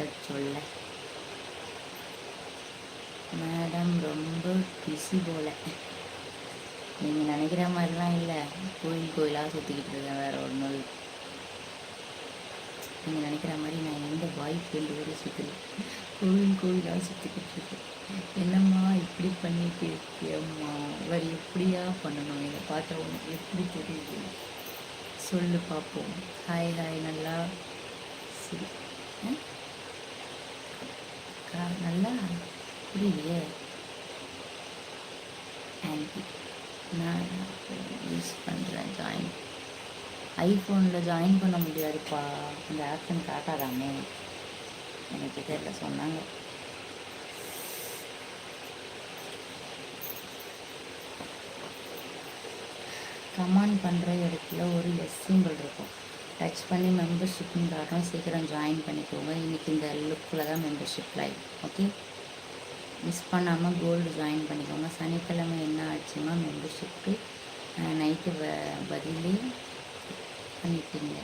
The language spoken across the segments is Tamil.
என்னத்த சொல்ல. மேடம் ரொம்ப பிஸி போல. நீங்கள் நினைக்கிற மாதிரிலாம் இல்லை. கோயில் கோயிலாக சுற்றிக்கிட்டு இருக்கேன் வேறு ஒரு நாள் நீங்கள் நினைக்கிற மாதிரி நான் எந்த பாய் ஃப்ரெண்டு கூட சுற்றுறேன் கோயில் கோயிலாக சுற்றிக்கிட்டு இருக்கேன். என்னம்மா இப்படி பண்ணிட்டு இருக்கியம்மா? வேறு எப்படியா பண்ணணும்? இதை பார்த்தா உனக்கு எப்படி தெரியுது? சொல்லு பார்ப்போம் ஹாய் ஹாய் நல்லா. சரி. ஆ? நல்லா புரியலையே. ஆன்டி நான் யூஸ் பண்ணுறேன் ஜாயின் ஐஃபோனில் ஜாயின் பண்ண முடியாதுப்பா. அந்த ஆப்ஷன் காட்டாதாமே எனக்கு தெரியல சொன்னாங்க. கமாண்ட் பண்ணுற இடத்துல ஒரு எஸ் சிம்பிள் இருக்கும் டச் பண்ணி மெம்பர்ஷிப்னு சீக்கிரம் ஜாயின் பண்ணிக்கோங்க. இன்றைக்கி இந்த லுக்கில் தான் மெம்பர்ஷிப் லைவ் ஓகே மிஸ் பண்ணாமல் கோல்டு ஜாயின் பண்ணிக்கோங்க. சனிக்கிழமை என்ன ஆச்சுன்னா மெம்பர்ஷிப்பு நைட்டு வ பதிலே பண்ணிட்டீங்க.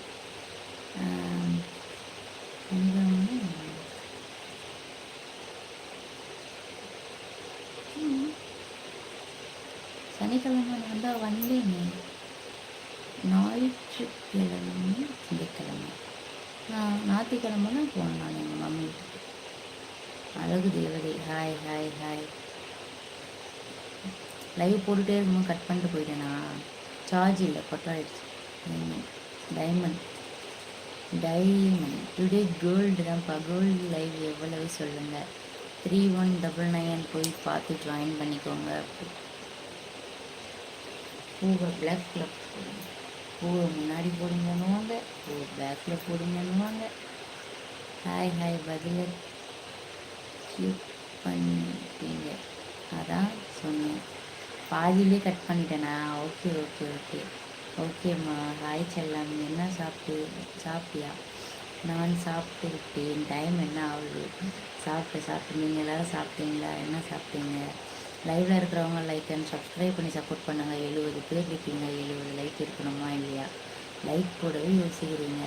சனிக்கிழமை வந்தால் சனிக்கிழமை ஞாயிற்றுக்கிழமையும் திங்கக்கிழமை நான் ஞாயிற்றுக்கிழமை தான் போனேன் நான் எங்கள் மம்மி வீட்டுக்கு. அழகு தேவதை ஹாய் ஹாய் ஹாய் லைவ் போட்டுகிட்டே இருக்கும்போது கட் பண்ணிட்டு போயிட்டேனா? சார்ஜ் இல்லை கொட்டாயிடுச்சு டைமண்ட் டைமண்ட் டுடே கோல்டு தான்ப்பா. கோல்டு லைவ் எவ்வளவு சொல்லுங்கள் த்ரீ ஒன் டபுள் நைன் போய் பார்த்து ஜாயின் பண்ணிக்கோங்க. பூவை பிளாக் கிளப் பூவை முன்னாடி போடுங்கன்னுவாங்க பூவை பேக்கில் போடுங்கன்னுவாங்க. ஹாய் ஹாய் பதில கிளிக் பண்ணிட்டீங்க. அதான் சொன்னேன். பாதியிலே கட் பண்ணிட்டேனா? ஓகே ஓகே ஓகே ஓகேம்மா ஹாய் செல்லம். என்ன சாப்பிட்டு சாப்பிட்டியா? நான் சாப்பிட்டு விட்டேன். டைம் என்ன ஆகுது? சாப்பிட்டு சாப்பிட்டு. நீங்கள் எல்லோரும் சாப்பிட்டீங்களா? என்ன சாப்பிட்டீங்க? லைவில் இருக்கிறவங்க லைக் அண்ட் சப்ஸ்கிரைப் பண்ணி சப்போர்ட் பண்ணுங்கள் எழுபது பேர் இருக்கீங்க எழுபது லைக் இருக்கணுமா இல்லையா? லைக் போடவே யோசிக்கிறீங்க.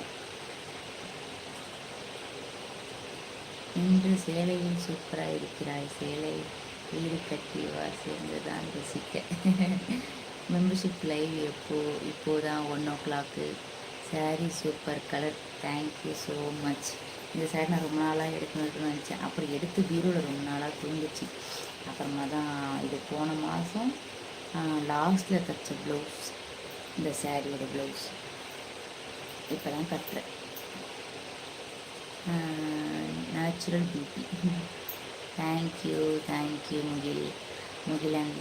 இன்று சேலையில் சூப்பராக இருக்கிறாய். சேலை வீடு கட்டி வா. சேர்ந்து தான் ரசிக்க. மெம்பர்ஷிப் லைவ் எப்போ இப்போதான் one o'clock sorry super colour thank you so much இந்த சாரி நான் ரொம்ப நாளாக எடுக்கணும்னு நினச்சேன். அப்புறம் எடுத்து பீரோவில் ரொம்ப நாளாக தூங்குச்சு அப்புறமா தான் இது போன மாதம் லாஸ்ட்டில் தைச்ச ப்ளவுஸ் இந்த சாரியோட ப்ளவுஸ் இப்போ தான் கட்டுறேன். Natural beauty thank you thank you Mukil. Mugilan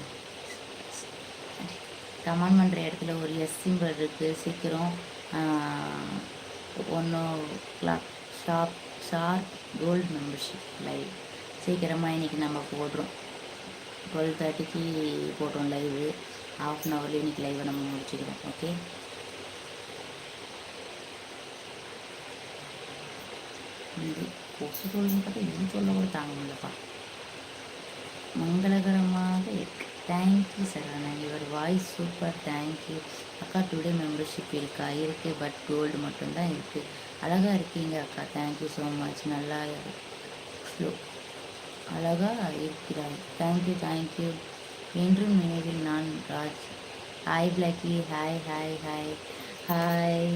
comment பண்ணுற இடத்துல ஒரு எஸ் சிம்பிள் இருக்குது சீக்கிரம் one o'clock stop sir gold membership live சீக்கிரமாக இன்றைக்கி நம்ம போடுறோம். டுவெல் தேர்ட்டிக்கு போட்டோம் லைவு ஹாஃப் அன் ஹவர்லேயே இன்றைக்கி லைவை நம்ம முடிச்சுக்கிறோம். ஓகே இது கொசு சொல்லுன்னு பார்த்தா இது சொல்ல கூட தாங்க முடியலப்பா. மங்களகரமாக இருக்கு. Thank you Saravanan your voice super thank you அக்கா டுடே மெம்பர்ஷிப் இருக்கா? இருக்குது பட் கோல்டு மட்டும்தான் இருக்குது அழகாக இருக்கீங்க அக்கா. தேங்க்யூ ஸோ மச் நல்லா ஸ்லோ அழகாக இருக்கிறாய். தேங்க்யூ தேங்க்யூ என்றும் நினைவில் நான் Raj. Hi Blacky hi hi hi hi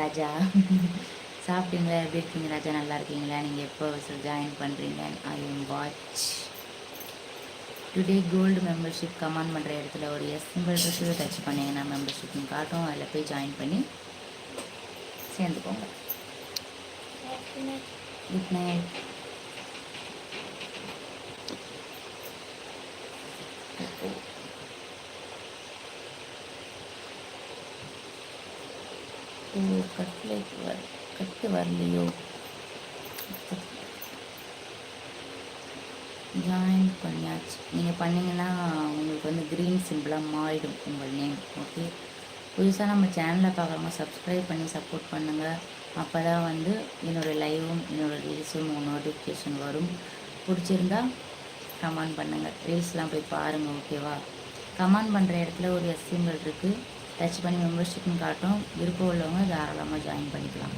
Raja. சாப்பிட்டீங்களா? எப்படி இருக்கீங்க ராஜா? நல்லா இருக்கீங்களா? நீங்கள் எப்போ ஜாயின் பண்ணுறீங்க I am watch today gold membership comment பண்ணுற இடத்துல ஒரு எஸ் சிம்பிள் இருக்குது டச் பண்ணிங்கன்னா மெம்பர்ஷிப்னு காட்டும். அதில் போய் ஜாயின் பண்ணி சேர்ந்துக்கோங்க. குட் நைட் ஓ கட்டில் வர கட்டு வரலையோ. ஜாயின் பண்ணியாச்சு. நீங்கள் பண்ணீங்கன்னா உங்களுக்கு வந்து க்ரீன் சிம்பிளாக மாறிடும் உங்கள் நேம் ஓகே புதுசாக நம்ம சேனலில் பார்க்குறவங்க சப்ஸ்கிரைப் பண்ணி சப்போர்ட் பண்ணுங்கள் அப்போ தான் வந்து என்னோடய லைவும் என்னோடய ரீல்ஸும் நோட்டிஃபிகேஷன் வரும். பிடிச்சிருந்தா கமெண்ட் பண்ணுங்கள் ரீல்ஸ்லாம் போய் பாருங்கள் ஓகேவா கமெண்ட் பண்ணுற இடத்துல ஒரு எஸ் சிம்பிள் இருக்குது டச் பண்ணி மெம்பர்ஷிப்னு காட்டும். விருப்பம் உள்ளவங்க தாராளமாக ஜாயின் பண்ணிக்கலாம்.